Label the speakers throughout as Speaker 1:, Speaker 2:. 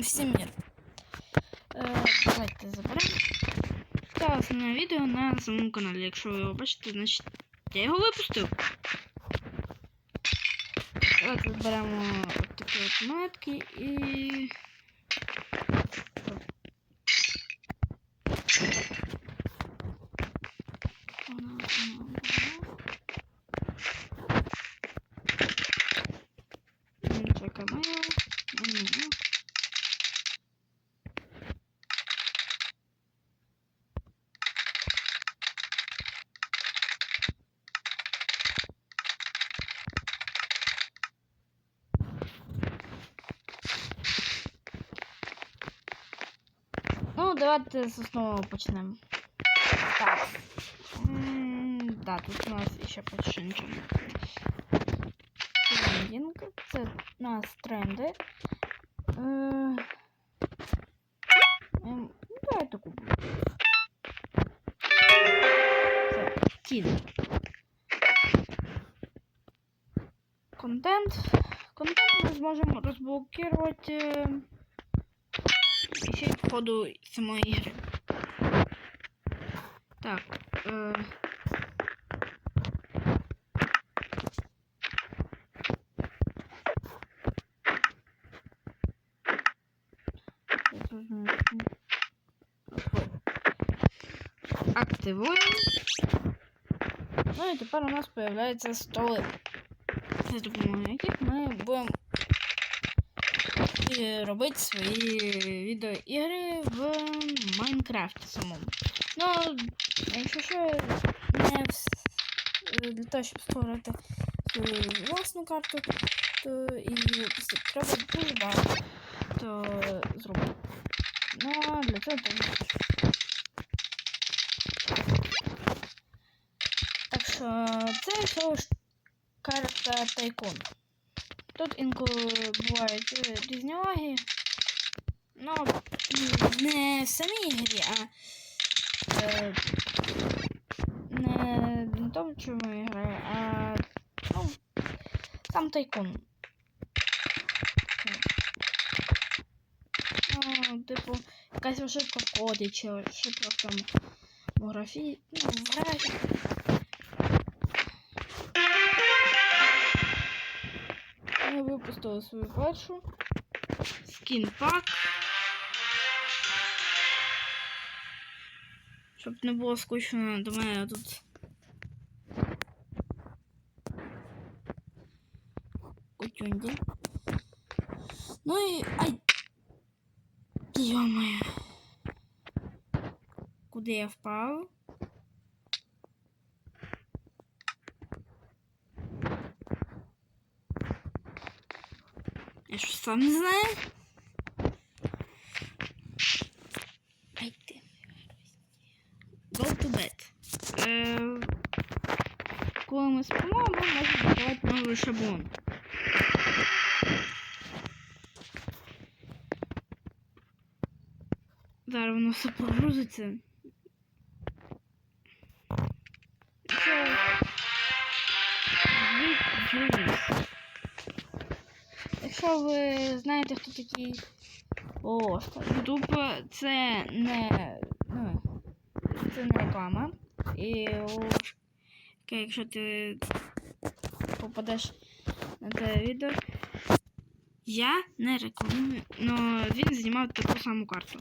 Speaker 1: всім мір. Е, давайте заберемо. Це основне відео на самому каналі. Якщо ви його бачите, значить я його випустив. Давайте зберемо от такі от монетки і. давайте з основного почнемо. Так. Да, тут у нас ще почти нічого. Трендінг. Це у нас тренди. Е, ем, Давайте купимо. Це кін. Контент. Контент ми зможемо розблокувати е, ще й по ходу самої ігри. Так. Е, я зрозумів. Активуємо. Ну і тепер у нас з'являються столи, за допомогою яких ми будемо і робити свої відеоігри в Майнкрафті самому. Ну, якщо що, не для того, щоб створити свою власну карту, то і треба дуже багато зробити. Ну, для цього треба. Так що це всього ж карта Тайкун. Тут інколи бувають е, різні лаги. Ну, не в самій грі, а е, не на тому, чому я граю, а ну, сам тайкун. Ну, типу, якась ошибка в коді, чи ошибка в тому графі, ну, в графіці. Ми випустили свою першу. Скін пак. Щоб не було скучно до мене тут. Кутюнді. Ну і. Ай! Йо-моє. Куди я впав? Я що сам не знаю? Ай ти. Go to bed. Е, коли ми спимо, ми можемо новий шаблон. Зараз воно все прогрузиться. Це... Звук Джуліс. Якщо ви знаєте, хто такий О, Ютуб це не. Ну, це не реклама. І якщо ти попадеш на те відео, я не рекламую, але він знімав таку саму карту.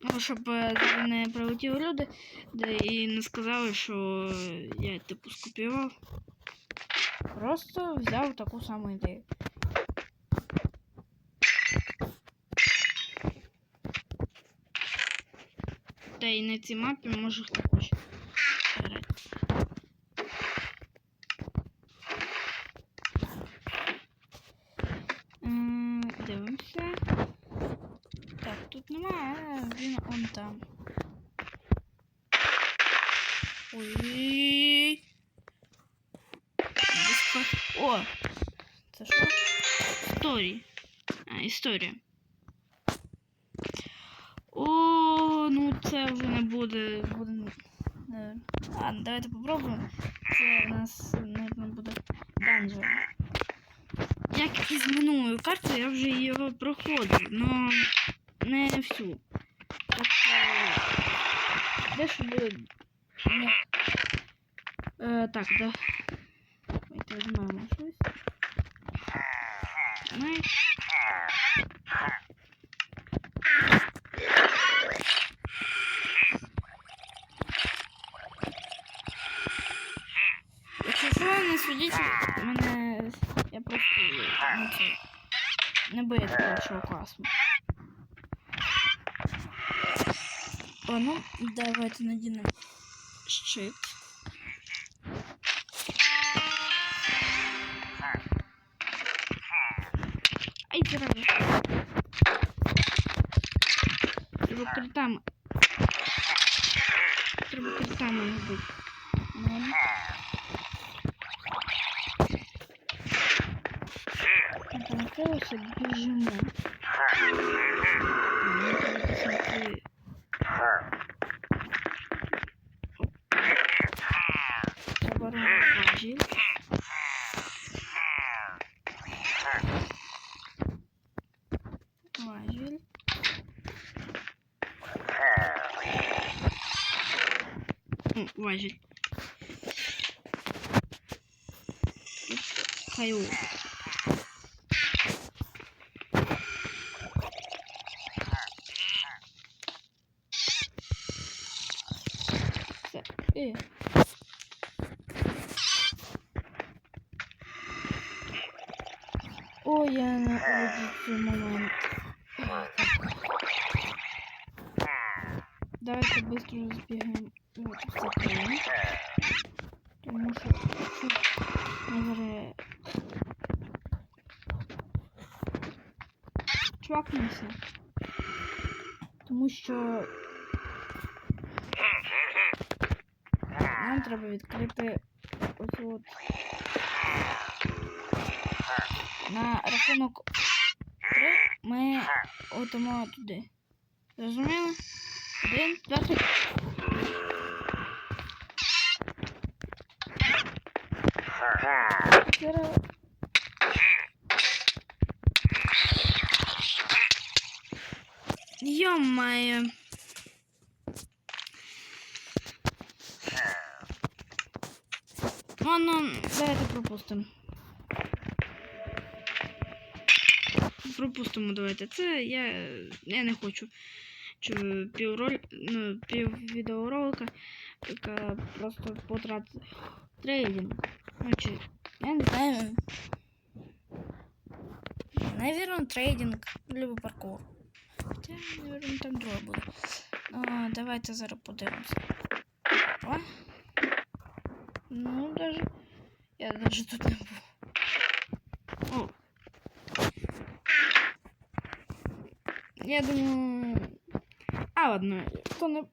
Speaker 1: Ну, щоб е, не прилетіли люди де і не сказали, що я типу скопіював. Просто взяв таку саму ідею. Та і на цій мапі може хто хоче. грати. М, Дивимося. Так, тут немає, а він он там. Ой. Десь по- О! Це що? Сторі. А, історія. Ну це вже не буде. буде не- Ладно, давайте попробуємо. Це у нас, наверное, буде данжер. Як і з минулою картою, я вже його проходив, но ну, це, не боюсь першого класу. О, ну, давайте надінемо щит. Ай, зараза. Треба критами. просто біжимо. Мені треба знайти оборонний важіль. Важіль. М, Важіль. Тут Хай. я не цей момент. Давайте быстро збігаємо от в закрили. Тому що тут наверное... Чвакнувся. Тому що нам треба відкрити оцю от на рахунок 3 ми отимо туди. Зрозуміли? Один, два, три. Зараз. Ё-моё. Ладно, давайте пропустимо. Пропустимо давайте. Це я, я не хочу. Чи півроль, ну, пів відеоролика, яка просто потратити трейдинг. Ну, чи, я не знаю. Наверное, трейдинг, либо паркур. Хоча, наверное, там друге буде. А, давайте зараз подивимося. О. Ну, даже. Я даже тут не був. Я думаю. А, ладно, хто не.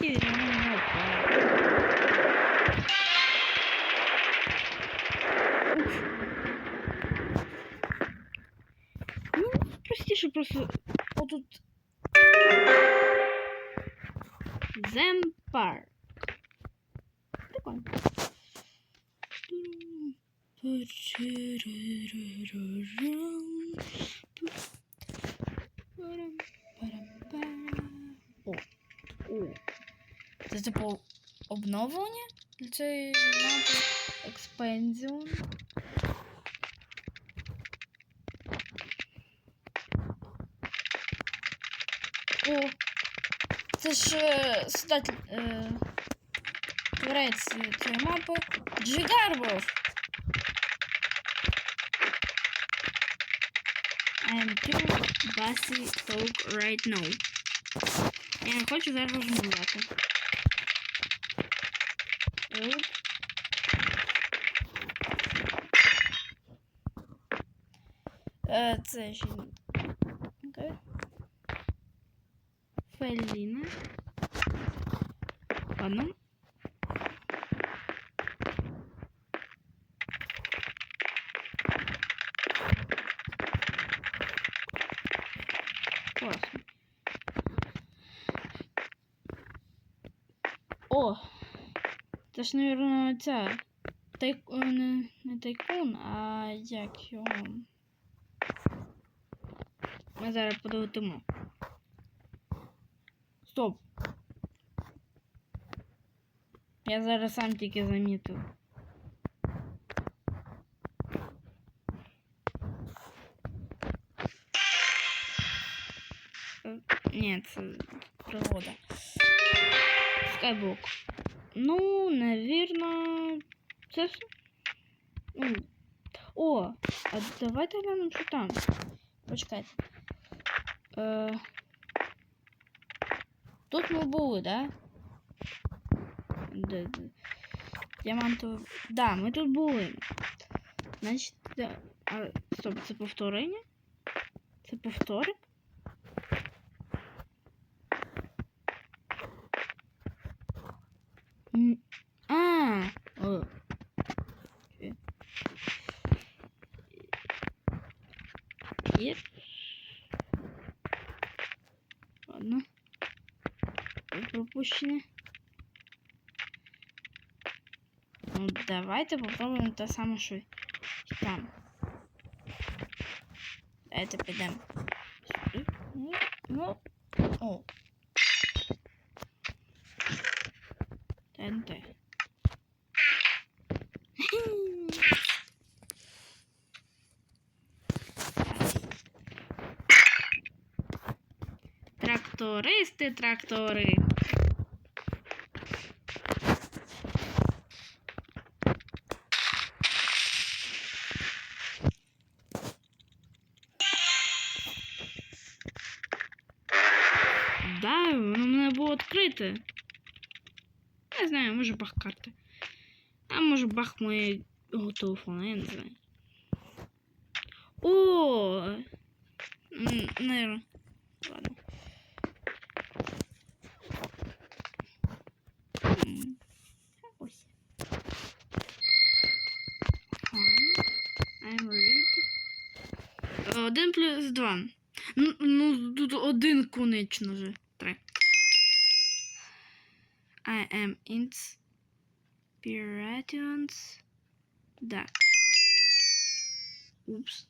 Speaker 1: Не, я prostu odut... Zempar. Dokładnie. O, o. To jest typu obnową, nie? Czy? це ж е, создатель, е, творець цієї мапи Джигарбов. I am too busy talk right now. Я не хочу зараз розмовляти. От. Е, Це ще... Эллина. А ну, Классно. О! Це ж, наверное, ця тайк... не, тайкун, а як його. Ми зараз подивитимо. Я зараз сам тільки замітив. Е, Ні, це пригода. Скайблок. Ну, навірно, це все. Ну, О, а давайте глянемо, що там. Почекайте. Е, тут ми були, да? Де, де? Діамантовий. Да, ми тут були. Значить, да. А, стоп, це повторення? Це повторик? А, о. Є. Ладно. Пропущене. Ну, давайте попробуємо те саме, що й там. Давайте підемо ну, о. ТНТ. Трактористи, трактори. Відкрите. Не знаю, може баг карти. А може баг моєго телефона, я не знаю. О! М, Наверно. Ладно. Один плюс два. Ну, ну тут один конечно же. I am inspiration duck. Oops.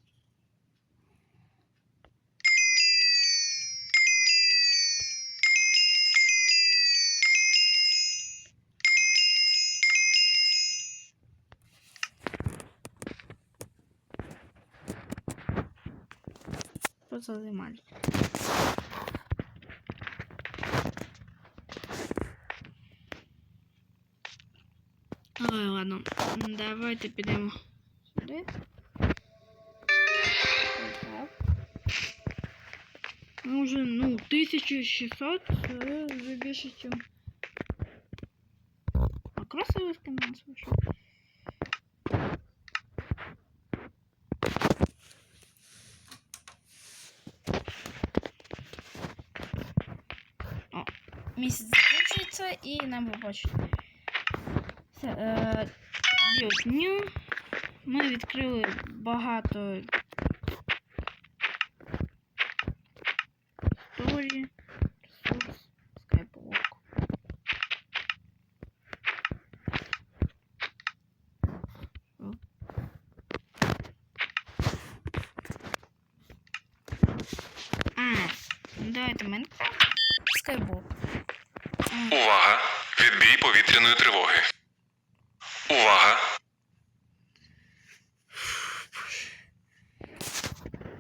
Speaker 1: Vou fazer mais. Ой, ладно. М, Давайте підемо сюди. Так. Ну, вже, ну, 1600, це вже більше, чим... А кросовки у нас вийшов. О, місяць закінчується і нам побачить. Все, е, дню. Ми відкрили багато історії, ресурс, скайблок. Давайте Майнкрафт, скайблок.
Speaker 2: Увага! Відбій повітряної тривоги. Увага!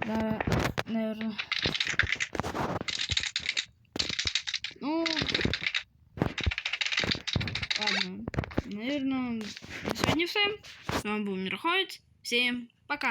Speaker 1: Да, наверное. Ну, ладно. Наверное, на сегодня все. С вами был Мирховец. Всем пока.